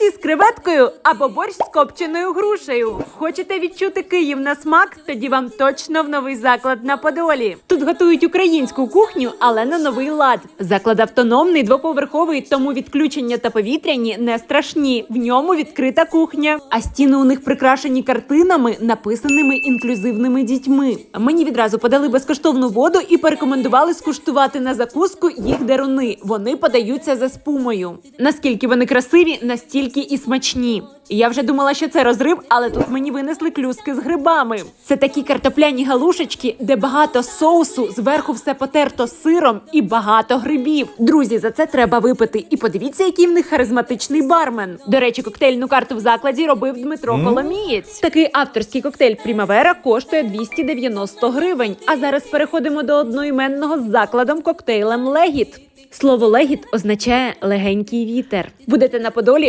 голубці з креветкою або борщ з копченою грушею. Хочете відчути Київ на смак? Тоді вам точно в новий заклад на Подолі. Тут готують українську кухню, але на новий лад. Заклад автономний, двоповерховий, тому відключення та повітряні не страшні. В ньому відкрита кухня. А стіни у них прикрашені картинами, написаними інклюзивними дітьми. Мені відразу подали безкоштовну воду і порекомендували скуштувати на закуску їх деруни. Вони подаються за спумою. Наскільки вони красиві, настільки і смачні. Я вже думала, що це розрив, але тут мені винесли клюски з грибами. Це такі картопляні галушечки, де багато соусу, зверху все потерто сиром і багато грибів. Друзі, за це треба випити. І подивіться, який в них харизматичний бармен. До речі, коктейльну карту в закладі робив Дмитро Коломієць. Такий авторський коктейль Примавера коштує 290 гривень. А зараз переходимо до одноіменного з закладом коктейлем Легіт. Слово легіт означає легенький вітер. Будете на Подолі,